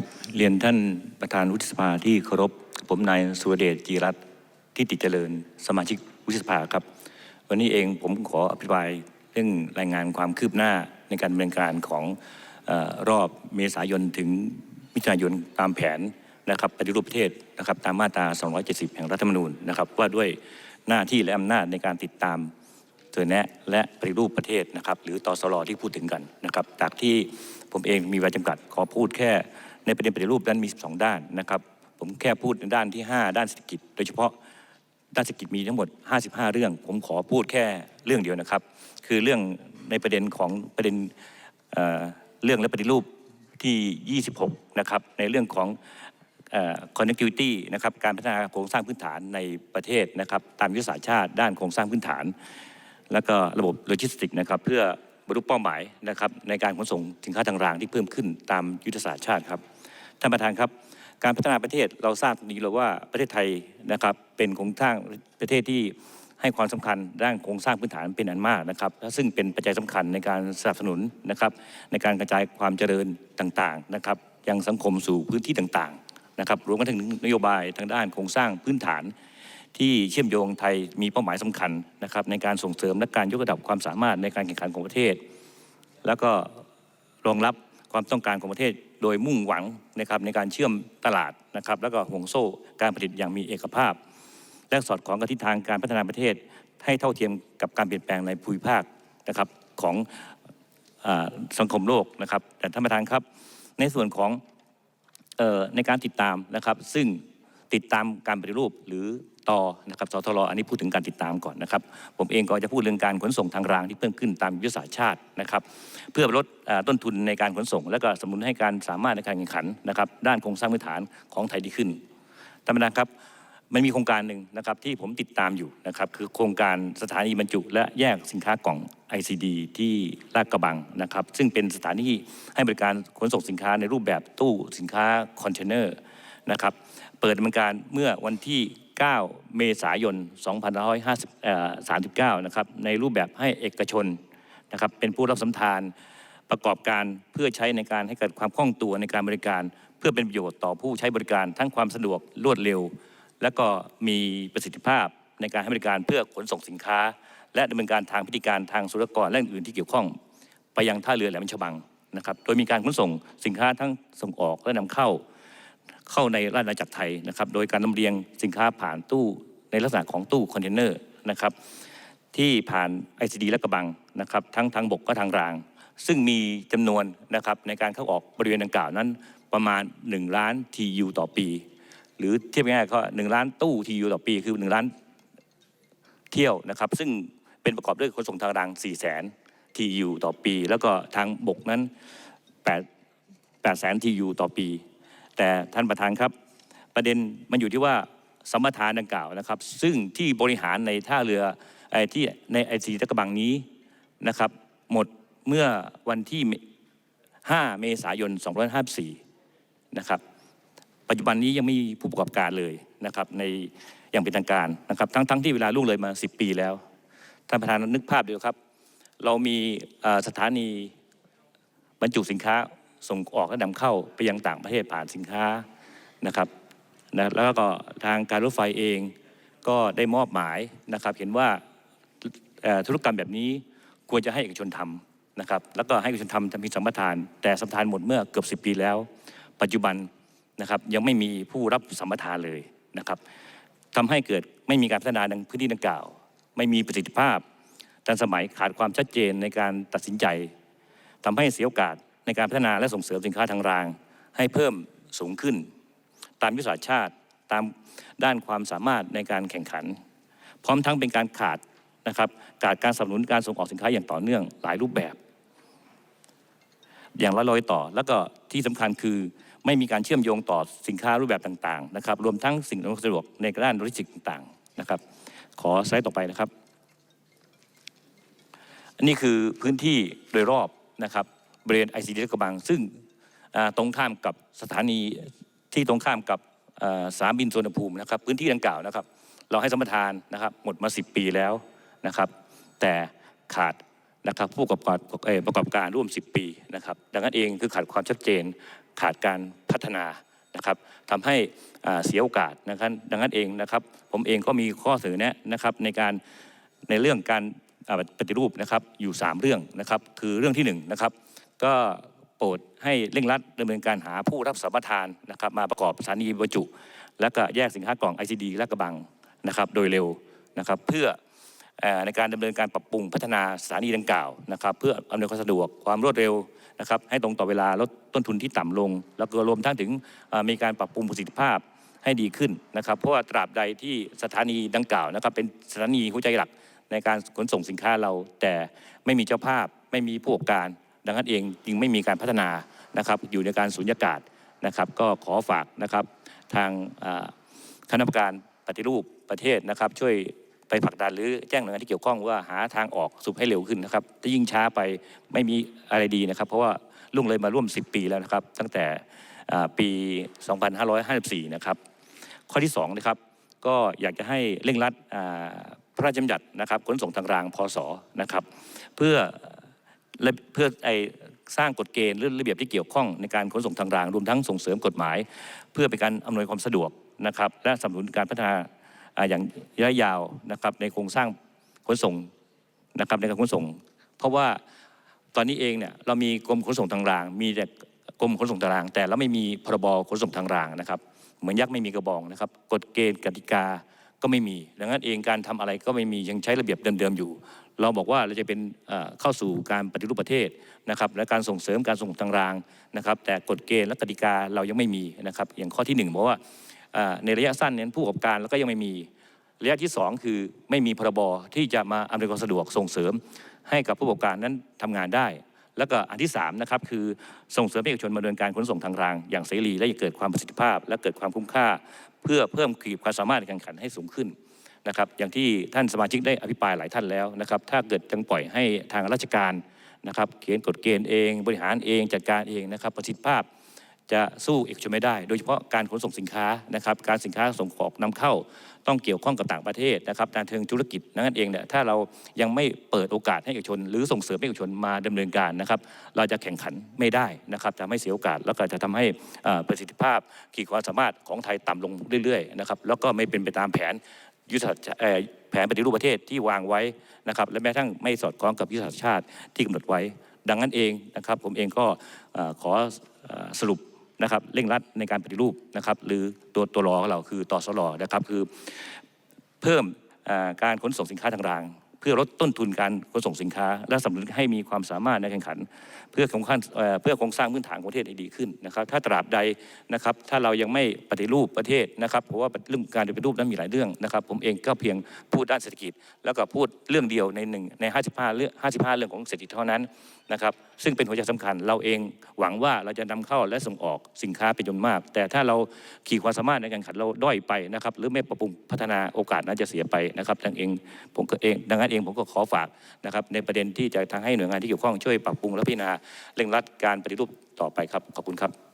ครับ เรียนท่านประธานวุฒิสภาที่เคารพ ผมนายสุรเดชจีรัตที่ติเจริญสมาชิกวุฒิสภาครับ วันนี้เองผมขออภิปรายเรื่องรายงานความคืบหน้าในการดำเนินการของอรอบเมษายนถึงมิถุนายนตามแผนนะครับปฏิรูปประเทศนะครับตามมาตรา 270 แห่งรัฐธรรมนูญนะครับว่าด้วยหน้าที่และอำนาจในการติดตามเสนอแนะและปฏิรูปประเทศนะครับหรือตสรที่พูดถึงกันนะครับจากที่ผมเองมีเวลาจำกัดขอพูดแค่ ในประเด็นปฏิรูปนั้นมี 12 ด้านนะครับ ผมแค่พูดในด้านที่ 5 ด้านเศรษฐกิจ โดยเฉพาะด้านเศรษฐกิจมีทั้งหมด 55 เรื่อง ผมขอพูดแค่เรื่องเดียวนะครับ คือเรื่องในประเด็นของประเด็นเเรื่องและปฏิรูปที่ 26 นะครับ ในเรื่องของเอ่อ connectivity นะครับ การพัฒนาโครงสร้างพื้นฐานในประเทศนะครับ ตามยุทธศาสตร์ชาติด้านโครงสร้างพื้นฐาน แล้วก็ระบบโลจิสติกส์นะครับ เพื่อ บรรลุเป้าหมายนะครับในการขนส่งสินค้าทางรางที่เพิ่มขึ้นตามยุทธศาสตร์ชาติครับท่านประธานครับการพัฒนาประเทศเราทราบดีแล้วว่าประเทศไทยนะครับเป็นโครงสร้างประเทศที่ให้ความสำคัญด้านโครงสร้างพื้นฐานเป็นอันมากนะครับซึ่งเป็นปัจจัยสำคัญในการสนับสนุนนะครับในการกระจายความเจริญต่างๆนะครับยังสังคมสู่พื้นที่ต่างๆนะครับรวมกันถึงนโยบายทางด้านโครงสร้างพื้นฐาน ที่เชื่อมโยงไทยมีเป้าหมายสำคัญนะครับในการส่งเสริมและการยกระดับความสามารถในการแข่งขันของประเทศ แล้วก็รองรับความต้องการของประเทศโดยมุ่งหวังนะครับในการเชื่อมตลาดนะครับ แล้วก็ห่วงโซ่การผลิตอย่างมีเอกภาพ และสอดคล้องกับทิศทางการพัฒนาประเทศ ให้เท่าเทียมกับการเปลี่ยนแปลงในภูมิภาคนะครับของอสังคมโลกนะครับแต่ท่านประธานครับ ในส่วนของในการติดตามนะครับ ซึ่งติดตามการปฏิรูปหรือ ต่อนะครับสทรอันนี้พูดถึงการติดตามก่อนนะครับ ผมเองก็จะพูดเรื่องการขนส่งทางรางที่เพิ่มขึ้นตามยุทธศาสตร์ชาตินะครับ เพื่อลดต้นทุนในการขนส่ง และก็สนุนให้การสามารถในการแข่งขันนะครับ ด้านโครงสร้างพื้นฐานของไทยดีขึ้นท่านประธานครับมันมีโครงการหนึ่งนะครับที่ผมติดตามอยู่นะครับคือโครงการสถานีบรรจุ และแยกสินค้ากล่อง ICD ที่ลาดกระบังนะครับ ซึ่งเป็นสถานีให้บริการขนส่งสินค้าในรูปแบบตู้สินค้าคอนเทนเนอร์นะครับเปิดดำเนินการเมื่อวันที่ 9 เมษายน2539นะครับในรูปแบบให้เอกชนนะครับเป็นผู้รับสัมทานประกอบการเพื่อใช้ในการให้เกิดความคล่องตัวในการบริการ เพื่อเป็นประโยชน์ต่อผู้ใช้บริการทั้งความสะดวกรวดเร็ว และก็มีประสิทธิภาพในการให้บริการเพื่อขนส่งสินค้า และดำเนินการทางพิธีการทางศุลกรและอื่นที่เกี่ยวข้อง ไปยังท่าเรือแหลมฉบังนะครับโดยมีการขนส่งสินค้าทั้งส่งออกและนำเข้า เข้าในราชอาณาจักรไทยนะครับ โดยการลำเลียงสินค้าผ่านตู้ในลักษณะของตู้คอนเทนเนอร์นะครับที่ผ่าน ICD และกระบังนะครับทั้งทางบกก็ทางราง ซึ่งมีจำนวนนะครับในการเข้าออกบริเวณดังกล่าวนั้นประมาณ 1 ล้าน TU ต่อปี หรือเทียบง่ายๆก็1ล้านตู้ TU ต่อปี คือ 1 ล้านเที่ยวนะครับซึ่งเป็นประกอบด้วยขนส่งทางราง 4 0 0 0 0 0 TU ต่อปี แล้วก็ทางบกนั้น8 8แสน TU ต่อปี แต่ท่านประธานครับ ประเด็นมันอยู่ที่ว่าสมรทานดังกล่าวนะครับ ซึ่งที่บริหารในท่าเรือไอ้ที่ในไอซีตะกบังนี้นะครับ หมดเมื่อวันที่ 5 เมษายน 2554 นะครับ ปัจจุบันนี้ยังไม่มีผู้ประกอบการเลยนะครับในอย่างเป็นทางการนะครับ ทั้งทั้งที่เวลาล่วงเลยมา 10 ปีแล้ว ท่านประธานนึกภาพดูครับ เรามีสถานีบรรจุสินค้า ส่งออกและนำเข้าไปยังต่างประเทศผ่านสินค้านะครับนะแล้วก็ทางการรถไฟเองก็ได้มอบหมายนะครับ เห็นว่าธุรกรรมแบบนี้ควรจะให้เอกชนทำนะครับ แล้วก็ให้เอกชนทำทำพิสัมปทาน แต่สัมปทานหมดเมื่อเกือบ 10 ปีแล้ว ปัจจุบันนะครับยังไม่มีผู้รับสัมปทานเลยนะครับทำให้เกิดไม่มีการพัฒนาในพื้นที่ดังกล่าว ไม่มีประสิทธิภาพทันสมัยขาดความชัดเจนในการตัดสินใจทำให้เสียโอกาส ในการพัฒนาและส่งเสริมสินค้าทางราง ให้เพิ่มสูงขึ้น ตามยุทธศาสตร์ชาติตามด้านความสามารถในการแข่งขัน พร้อมทั้งเป็นการขาดนะครับขาดการสนับสนุนการส่งออกสินค้าอย่างต่อเนื่องหลายรูปแบบ อย่างละร้อยต่อ แล้วก็ที่สำคัญคือไม่มีการเชื่อมโยงต่อสินค้ารูปแบบต่างๆนะครับรวมทั้งสิ่งอำนวยความสะดวกในด้านโลจิสติกต่างๆนะครับ ขอสไลด์ต่อไปนะครับ อันนี้คือพื้นที่โดยรอบนะครับ บริเวณไอซีดีกระบัง ซึ่งตรงข้ามกับสถานีที่ตรงข้ามกับสนามบินสุวรรณภูมินะครับ พื้นที่ดังกล่าวนะครับ เราให้สมปทานนะครับ หมดมา 10 ปีแล้วนะครับ แต่ขาดนะครับผู้ประกอบการประกอบการร่วม 10 ปีนะครับ ดังนั้นเองคือขาดความชัดเจน ขาดการพัฒนานะครับทำให้เสียโอกาสนะครับดังนั้นเองนะครับ ผมเองก็มีข้อเสนอแนะนะครับในการในเรื่องการปฏิรูปนะครับอยู่ 3 เรื่องนะครับ คือเรื่องที่1นะครับ ก็โปรดให้เร่งรัดดำเนินการหาผู้รับสัมปทานนะครับมาประกอบสถานีบรรจุ และก็แยกสินค้ากล่อง ICD และกระบังนะครับโดยเร็วนะครับเพื่ออในการดำเนินการปรับปรุงพัฒนาสถานีดังกล่าวนะครับ เพื่ออำนวยความสะดวกความรวดเร็วนะครับให้ตรงต่อเวลาลดต้นทุนที่ต่ำลง แล้วก็รวมทั้งถึงมีการปรับปรุงประสิทธิภาพให้ดีขึ้นนะครับ เพราะว่าตราบใดที่สถานีดังกล่าวนะครับ เป็นสถานีหัวใจหลักในการขนส่งสินค้าเรา แต่ไม่มีเจ้าภาพไม่มีผู้ประกอบการ ดังนั้นเองจึงไม่มีการพัฒนานะครับอยู่ในการสูญญากาศนะครับ ก็ขอฝากนะครับทางคณะกรรมการปฏิรูปประเทศนะครับ ช่วยไปผลักดันหรือแจ้งหน่วยงานที่เกี่ยวข้องว่าหาทางออกสุบให้เร็วขึ้นนะครับถ้ายิ่งช้าไปไม่มีอะไรดีนะครับ เพราะว่าล่วงเลยมาร่วม 10 ปีแล้วนะครับ ตั้งแต่ปี 2554 นะครับ ข้อที่2นะครับก็อยากจะให้เร่งรัดพระราชบัญญัตินะครับขนส่งทางรางพศนะครับ เพื่อ และเพื่อไอสร้างกฎเกณฑ์หรือระเบียบที่เกี่ยวข้องในการขนส่งทางราง รวมทั้งส่งเสริมกฎหมาย เพื่อเป็นการอำนวยความสะดวกนะครับและสนับสนุนการพัฒนาอย่างระยะยาวนะครับในโครงสร้างขนส่งนะครับในการขนส่ง เพราะว่าตอนนี้เองเนี่ยเรามีกรมขนส่งทางราง มีแต่กรมขนส่งทางราง แต่เราไม่มีพรบขนส่งทางรางนะครับเหมือนยักษ์ไม่มีกระบองนะครับกฎเกณฑ์กติกาก็ไม่มี ดังนั้นเองการทำอะไรก็ไม่มียังใช้ระเบียบเดิมๆอยู่ เราบอกว่าเราจะเป็นเข้าสู่การปฏิรูปประเทศนะครับและการส่งเสริมการส่งทางรางนะครับ แต่กฎเกณฑ์และกติกาเรายังไม่มีนะครับ อย่างข้อที่หนึ่งบอกว่าเอ่อในระยะสั้นเน้นผู้ประกอบการแล้วก็ยังไม่มีระยะที่สองคือไม่มีพรบที่จะมาอำนวยความสะดวกส่งเสริม ให้กับผู้ประกอบการนั้นทำงานได้ แล้วก็อันที่3นะครับคือส่งเสริมให้เอกชนมาดำเนินการขนส่งทางราง อย่างเสรีและจะเกิดความประสิทธิภาพ และเกิดความคุ้มค่า เพื่อเพิ่มขีดความสามารถในการแข่งขันให้สูงขึ้น นะครับอย่างที่ท่านสมาชิกได้อภิปรายหลายท่านแล้วนะครับถ้าเกิดยังปล่อยให้ทางราชการนะครับเขียนกฎเกณฑ์เอง บริหารเองจัดการเองนะครับประสิทธิภาพจะสู้เอกชนไม่ได้ โดยเฉพาะการขนส่งสินค้านะครับการสินค้าส่งออกนำเข้าต้องเกี่ยวข้องกับต่างประเทศนะครับการเชิงธุรกิจนั้นเองเนี่ยถ้าเรายังไม่เปิดโอกาสให้เอกชน หรือส่งเสริมให้เอกชนมาดำเนินการนะครับเราจะแข่งขันไม่ได้นะครับจะไม่เสียโอกาสแล้วก็จะทำให้ประสิทธิภาพขีดความสามารถของไทยต่ำลงเรื่อยๆนะครับแล้วก็ไม่เป็นไปตามแผน ยุทธศาสตร์แผนปฏิรูปประเทศที่วางไว้นะครับ และแม้ทั้งไม่สอดคล้องกับยุทธศาสตร์ชาติที่กำหนดไว้ ดังนั้นเองนะครับ ผมเองก็ขอสรุปนะครับเร่งรัดในการปฏิรูปนะครับ หรือตัวตัวรอของเราคือต่อสรนะครับคือเพิ่มการขนส่งสินค้าทางราง เพื่อลดต้นทุนการขนส่งสินค้า และสนับสนุนให้มีความสามารถในการแข่งขัน เพื่อโครงสร้างเพื่อโครงสร้างพื้นฐานของประเทศให้ดีขึ้นนะครับ ถ้าตราบใดนะครับถ้าเรายังไม่ปฏิรูปประเทศนะครับเพราะว่าเรื่องการปฏิรูปนั้นมีหลายเรื่องนะครับ ผมเองก็เพียงพูดด้านเศรษฐกิจ แล้วก็พูดเรื่องเดียวในหนึ่งใน 55 เรื่อง 55 เรื่องของเศรษฐกิจเท่านั้นนะครับซึ่งเป็นหัวใจสำคัญเราเองหวังว่าเราจะนำเข้าและส่งออกสินค้าเป็นจำนวนมาก แต่ถ้าเราขีดความสามารถในการแข่งขันเราด้อยไปนะครับหรือไม่ปรับปรุงพัฒนาโอกาสนั้นจะเสียไปนะครับดังเองผมก็เองดังนั้นเองผมก็ขอฝากนะครับในประเด็นที่จะทางให้หน่วยงานที่เกี่ยวข้องช่วยปรับปรุงและพิจารณาเร่งรัดการปฏิรูปต่อไปครับขอบคุณครับ